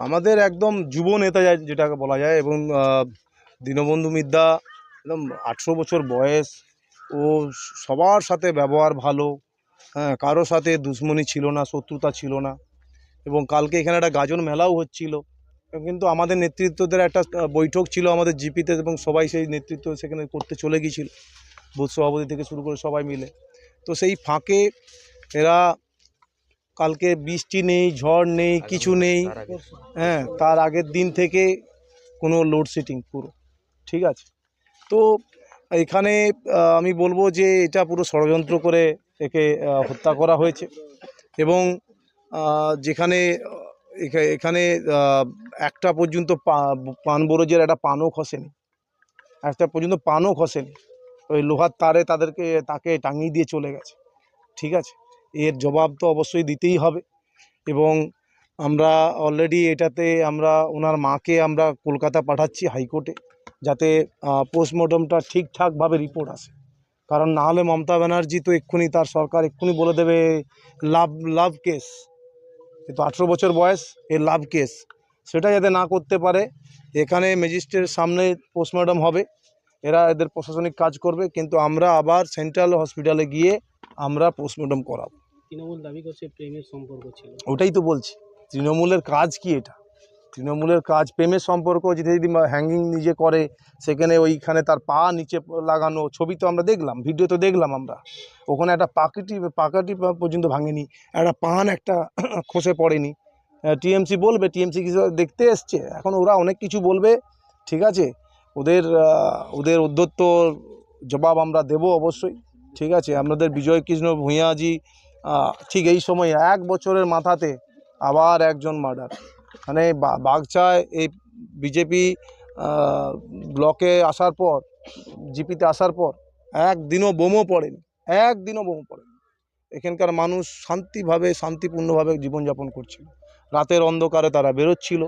আমাদের একদম যুব নেতা যা- যেটাকে বলা যায় এবং দীনবন্ধু মিদ্যা একদম আঠেরো বছর বয়স, ও সবার সাথে ব্যবহার ভালো হ্যাঁ কারও সাথে দুশ্মনী ছিল না, শত্রুতা ছিল না এবং কালকে এখানে একটা গাজন মেলাও হচ্ছিল। কিন্তু আমাদের নেতৃত্বদের একটা বৈঠক ছিল আমাদের জিপিতে এবং সবাই সেই নেতৃত্ব সেখানে করতে চলে গিয়েছিল। বুথ সভাপতি থেকে শুরু করে সবাই মিলে। তো সেই ফাঁকে এরা কালকে বৃষ্টি নেই ঝড় নেই কিছু নেই। হ্যাঁ তার আগের দিন থেকে কোনো লোডশেডিং পুরো। ঠিক আছে? তো এখানে আমি বলব যে এটা পুরো ষড়যন্ত্র করে একে হত্যা করা হয়েছে। এবং যেখানে এখানে একটা পর্যন্ত পা- পান বরজের একটা পানও খসেনি। একটা পর্যন্ত পানও খসেনি। ওই লোহার তারে তাদেরকে তাকে টাঙিয়ে দিয়ে চলে গেছে। ঠিক আছে? এর জবাব তো অবশ্যই দিতেই হবে। এবং আমরা অলরেডি এটাতে আমরা ওনার মাকে আমরা কলকাতা পাঠাচ্ছি হাইকোর্টে যাতে পোস্টমর্টমটা ঠিকঠাকভাবে রিপোর্ট আসে। কারণ না হলে মমতা ব্যানার্জি তো এক্ষুনি তার সরকার এক্ষুনি বলে দেবে, লাভ লাভ কেস এ তো আঠেরো বছর বয়স, এ লাভ কেস সেটা যাতে না করতে পারে, এখানে ম্যাজিস্ট্রেটের সামনে পোস্টমর্টম হবে। এরা এদের প্রশাসনিক কাজ করবে, কিন্তু আমরা আবার সেন্ট্রাল হসপিটালে গিয়ে আমরা পোস্টমর্টম করাবো। তৃণমূল দাবি করছে প্রেমের সম্পর্ক ছিল। ওটাই তো বলছি তৃণমূলের কাজ কি এটা? তৃণমূলের কাজ প্রেমের সম্পর্ক যদি যদি হ্যাঙ্গিং নিজে করে সেখানে ওইখানে তার পা নিচে লাগানো ছবি তো আমরা দেখলাম ভিডিও তো দেখলাম আমরা। ওখানে একটা পাকিটি পাকাটি পর্যন্ত ভাঙেনি একটা পান একটা খসে পড়েনি। টিএমসি বলবে টিএমসি কিছু দেখতে এসছে? এখন ওরা অনেক কিছু বলবে ঠিক আছে? ওদের ওদের উদ্ধত্ত জবাব আমরা দেব অবশ্যই ঠিক আছে? আমাদের বিজয় কৃষ্ণ ভূঁইয়াজি আহ, ঠিক এই সময় এক বছরের মাথাতে আবার একজন মার্ডার। মানে বাগচায় এই বিজেপি ব্লকে আসার পর, জিপিতে আসার পর একদিনও বোমও পড়েনি, একদিনও বোমও পড়েনি। এখানকার মানুষ শান্তিভাবে, শান্তিপূর্ণভাবে জীবনযাপন করছিল। রাতের অন্ধকারে তারা বেরোচ্ছিল,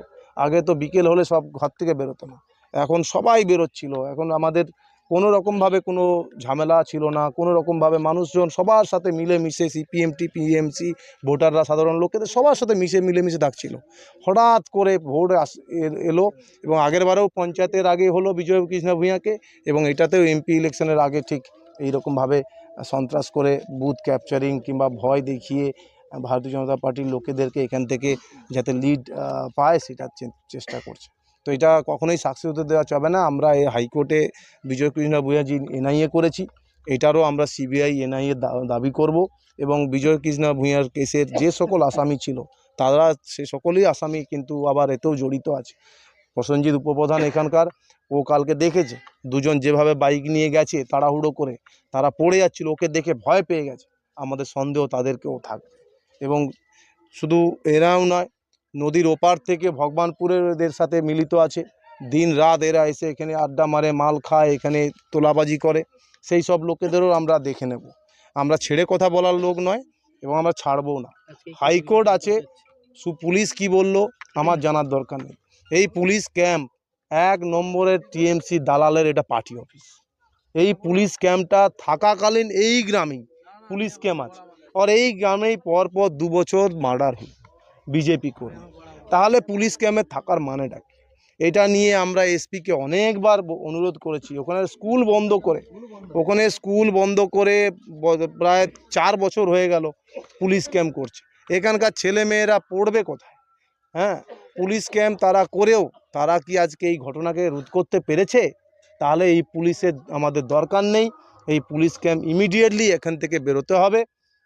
আগে তো বিকেল হলে সব ঘর থেকে বেরোতো না, এখন সবাই বেরোচ্ছিল, এখন আমাদের কোনো রকমভাবে কোনো ঝামেলা ছিল না কোনো রকমভাবে মানুষজন সবার সাথে মিলে মিশে সিপিএম টিপিএমসি ভোটাররা সাধারণ লোকেদের সবার সাথে মিশে মিলেমিশে ডাকছিল। হঠাৎ করে ভোট এলো এবং আগের বারেও পঞ্চায়েতের আগে হলো বিজয় কৃষ্ণ ভূঁইয়াকে এবং এটাতেও এমপি ইলেকশনের আগে ঠিক এইরকমভাবে সন্ত্রাস করে বুথ ক্যাপচারিং কিংবা ভয় দেখিয়ে ভারতীয় জনতা পার্টির লোকেদেরকে এখান থেকে যাতে লিড পায় সেটার চেষ্টা করছে। তো এটা কখনোই সাকসেস হতে দেওয়া যাবে না। আমরা এই হাইকোর্টে বিজয় কৃষ্ণ ভূঁইয়াজি এনআইএ করেছি, এটারও আমরা সিবিআই এনআইএ দাবি করব এবং বিজয় কৃষ্ণ ভূঁইয়ার কেসের যে সকল আসামি ছিল, তারা সে সকলেই আসামি কিন্তু আবার এতেও জড়িত আছে। প্রসেনজিৎ উপপ্রধান এখানকার, ও কালকে দেখেছে, দুজন যেভাবে বাইক নিয়ে গেছে তাড়াহুড়ো করে, তারা পড়ে যাচ্ছিল, ওকে দেখে ভয় পেয়ে গেছে। আমাদের সন্দেহ তাদেরকেও থাকবে এবং শুধু এরাও নয় নদীর ওপার থেকে ভগবানপুরের এদের সাথে মিলিত আছে। দিন রাত এরা এসে এখানে আড্ডা মারে মাল খায় এখানে তোলাবাজি করে। সেই সব লোকেদেরও আমরা দেখে নেব। আমরা ছেড়ে কথা বলার লোক নয় এবং আমরা ছাড়বও না। হাইকোর্ট আছে। সু পুলিশ কি বলল আমার জানার দরকার নেই। এই পুলিশ ক্যাম্প এক নম্বরের টিএমসি দালালের এটা পার্টি অফিস। এই পুলিশ ক্যাম্পটা থাকাকালীন এই গ্রামেই পুলিশ ক্যাম্প আছে। আর এই গ্রামেই পরপর দু বছর মার্ডার হল বিজেপি কর্মী তাহলে পুলিশ ক্যাম্পে থাকার মানেটা কি? এটা নিয়ে আমরা এসপিকে অনেকবার অনুরোধ করেছি। ওখানে স্কুল বন্ধ করে। ওখানে স্কুল বন্ধ করে প্রায় চার বছর হয়ে গেল পুলিশ ক্যাম্প করছে। এখানকার ছেলে মেয়েরা পড়বে কোথায়? হ্যাঁ? পুলিশ ক্যাম্প তারা করেও, তারা কি আজকে এই ঘটনাকে রোধ করতে পেরেছে? তাহলে এই পুলিশের আমাদের দরকার নেই। এই পুলিশ ক্যাম্প ইমিডিয়েটলি এখান থেকে বেরোতে হবে।